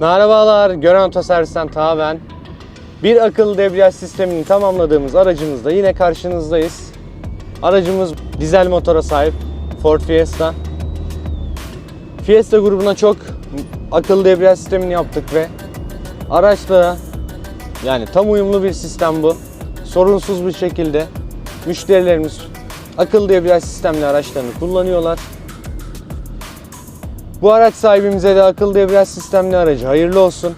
Merhabalar, Gören Otoservis'ten Taha ben. Bir akıllı debriyaj sistemini tamamladığımız aracımızda yine karşınızdayız. Aracımız dizel motora sahip Ford Fiesta. Fiesta grubuna çok akıllı debriyaj sistemini yaptık ve araçla yani tam uyumlu bir sistem bu. Sorunsuz bir şekilde müşterilerimiz akıllı debriyaj sistemli araçlarını kullanıyorlar. Bu araç sahibimize de akıllı debriyaj sistemli aracı hayırlı olsun.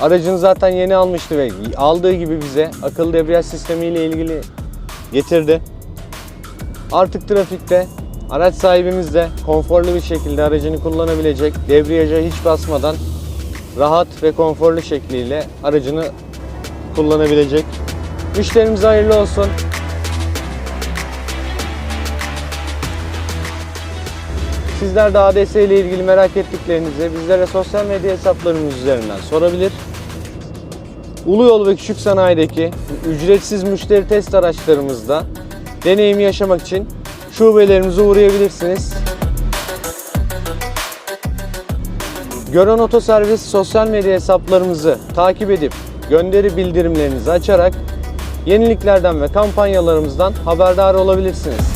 Aracını zaten yeni almıştı ve aldığı gibi bize akıllı debriyaj sistemi ile ilgili getirdi. Artık trafikte araç sahibimiz de konforlu bir şekilde aracını kullanabilecek, debriyaja hiç basmadan rahat ve konforlu şekliyle aracını kullanabilecek. Müşterimize hayırlı olsun. Sizler de ADS ile ilgili merak ettiklerinizi bizlere sosyal medya hesaplarımız üzerinden sorabilir. Ulu Yol ve Küçük Sanayi'deki ücretsiz müşteri test araçlarımızda deneyimi yaşamak için şubelerimize uğrayabilirsiniz. Gören Otoservis sosyal medya hesaplarımızı takip edip gönderi bildirimlerinizi açarak yeniliklerden ve kampanyalarımızdan haberdar olabilirsiniz.